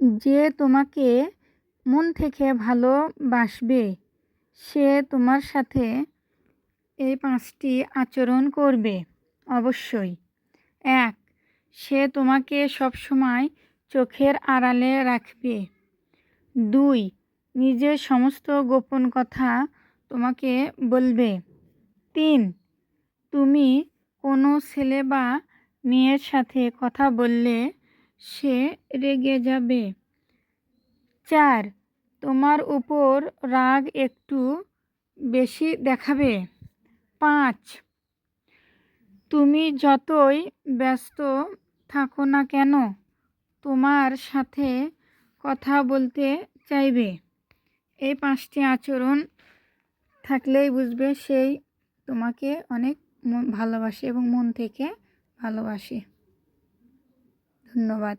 যে তোমাকে মন থেকে ভালোবাসবে, সে তোমার সাথে এই পাঁচটি আচরণ করবে অবশ্যই। এক, সে তোমাকে সবসময় চোখের আড়ালে রাখবে। দুই, নিজের সমস্ত গোপন কথা তোমাকে বলবে। তিন, তুমি কোনো ছেলে বা মেয়ের সাথে কথা বললে সে রেগে যাবে। চার, তোমার উপর রাগ একটু বেশি দেখাবে। পাঁচ, তুমি যতই ব্যস্ত থাকো না কেন, তোমার সাথে কথা বলতে চাইবে। এই পাঁচটি আচরণ থাকলেই বুঝবে সেই তোমাকে অনেক ভালোবাসে এবং মন থেকে ভালোবাসে। ধন্যবাদ